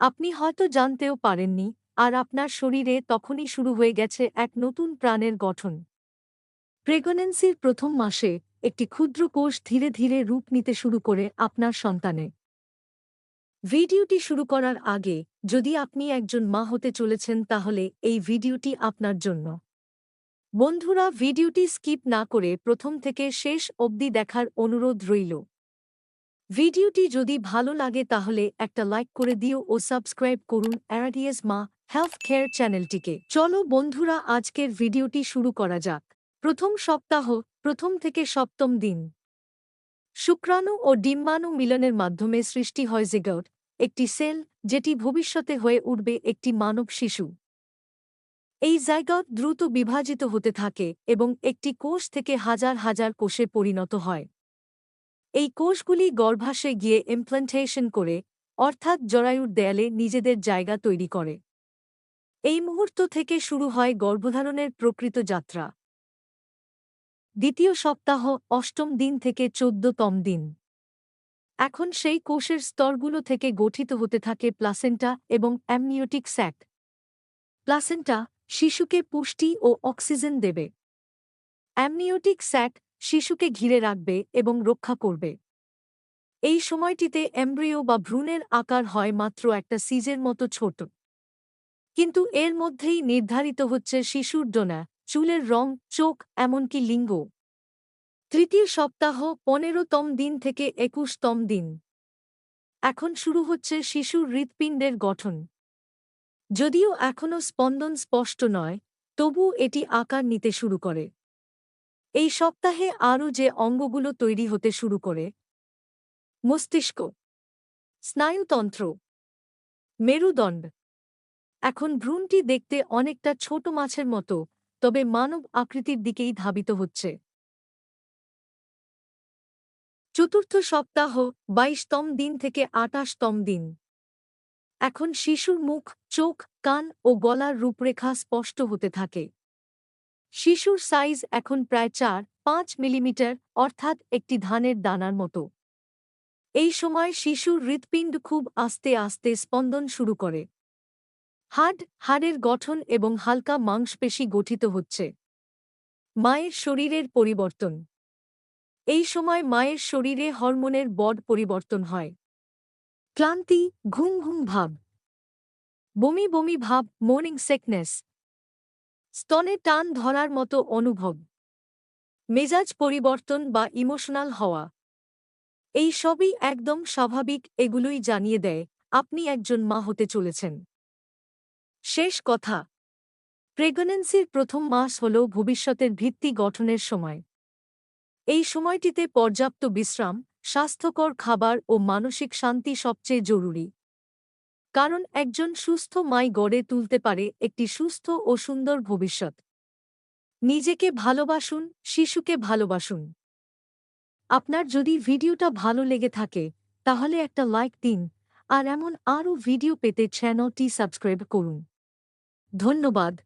আপনি হয়তো জানতেও পারেননি, আর আপনার শরীরে তখনই শুরু হয়ে গেছে এক নতুন প্রাণের গঠন। প্রেগনেন্সির প্রথম মাসে একটি ক্ষুদ্র কোষ ধীরে ধীরে রূপ নিতে শুরু করে আপনার সন্তানে ভিডিওটি শুরু করার আগে, যদি আপনি একজন মা হতে চলেছেন তাহলে এই ভিডিওটি আপনার জন্য। বন্ধুরা, ভিডিওটি স্কিপ না করে প্রথম থেকে শেষ অবধি দেখার অনুরোধ রইল। ভিডিওটি যদি ভালো লাগে তাহলে একটা লাইক করে দিও ও সাবস্ক্রাইব করুন অ্যারাডিয়াস মা হেলথ কেয়ার চ্যানেলটিকে। চলো বন্ধুরা, আজকের ভিডিওটি শুরু করা যাক। প্রথম সপ্তাহ, প্রথম থেকে সপ্তম দিন। শুক্রাণু ও ডিম্বাণু মিলনের মাধ্যমে সৃষ্টি হয় জেগট একটি সেল যেটি ভবিষ্যতে হয়ে উঠবে একটি মানব শিশু। এই জায়গট দ্রুত বিভাজিত হতে থাকে এবং একটি কোষ থেকে হাজার হাজার কোষে পরিণত হয়। এই কোষগুলি গর্ভাশে গিয়ে ইমপ্লান্টেশন করে, অর্থাৎ জরায়ুর দেয়ালে নিজেদের জায়গা তৈরি করে। এই মুহূর্ত থেকে শুরু হয় গর্ভধারণের প্রকৃত যাত্রা। দ্বিতীয় সপ্তাহ, অষ্টম দিন থেকে চোদ্দতম দিন। এখন সেই কোষের স্তরগুলো থেকে গঠিত হতে থাকে প্লাসেন্টা এবং অ্যামনিওটিক স্যাক প্লাসেন্টা শিশুকে পুষ্টি ও অক্সিজেন দেবে। অ্যামনিওটিক স্যাক শিশুকে ঘিরে রাখবে এবং রক্ষা করবে। এই সময়টিতে এমব্রিও বা ভ্রূণের আকার হয় মাত্র একটা সিজের মতো ছোট। কিন্তু এর মধ্যেই নির্ধারিত হচ্ছে শিশুর ডোনা, চুলের রং, চোখ, এমনকি লিঙ্গ। তৃতীয় সপ্তাহ পনেরোতম দিন থেকে একুশতম দিন। এখন শুরু হচ্ছে শিশুর হৃৎপিণ্ডের গঠন। যদিও এখনও স্পন্দন স্পষ্ট নয় তবু এটি আকার নিতে শুরু করে। এই সপ্তাহে আরও যে অঙ্গগুলো তৈরি হতে শুরু করে, মস্তিষ্ক, স্নায়ুতন্ত্র, মেরুদণ্ড। এখন ভ্রূণটি দেখতে অনেকটা ছোট মাছের মতো, তবে মানব আকৃতির দিকেই ধাবিত হচ্ছে। চতুর্থ সপ্তাহ, বাইশতম দিন থেকে আটাশতম দিন। এখন শিশুর মুখ, চোখ, কান ও গলার রূপরেখা স্পষ্ট হতে থাকে। শিশুর সাইজ এখন প্রায় চার, পাঁচ মিলিমিটার, অর্থাৎ একটি ধানের দানার মতো। এই সময় শিশুর হৃৎপিণ্ড খুব আস্তে আস্তে স্পন্দন শুরু করে। হাড, হাড়ের গঠন এবং হালকা মাংসপেশি গঠিত হচ্ছে। মায়ের শরীরের পরিবর্তন। এই সময় মায়ের শরীরে হরমোনের বড পরিবর্তন হয়। ক্লান্তি, ঘুম ঘুম ভাব। বমি বমি ভাব মর্নিং সেকনেস স্তনে টান ধরার মতো অনুভব। মেজাজ পরিবর্তন বা ইমোশনাল হওয়া। এই সবই একদম স্বাভাবিক, এগুলোই জানিয়ে দেয়, আপনি একজন মা হতে চলেছেন। শেষ কথা। প্রেগন্যান্সির প্রথম মাস হল ভবিষ্যতের ভিত্তি গঠনের সময়। এই সময়টিতে পর্যাপ্ত বিশ্রাম, স্বাস্থ্যকর খাবার ও মানসিক শান্তি সবচেয়ে জরুরি। কারণ একজন সুস্থ মাই গড়ে তুলতে পারে একটি সুস্থ ও সুন্দর ভবিষ্যৎ। নিজেকে ভালোবাসুন, শিশুকে ভালোবাসুন। আপনার যদি ভিডিওটা ভালো লেগে থাকে, তাহলে একটা লাইক দিন, আর এমন আরও ভিডিও পেতে চ্যানেলটি সাবস্ক্রাইব করুন। ধন্যবাদ।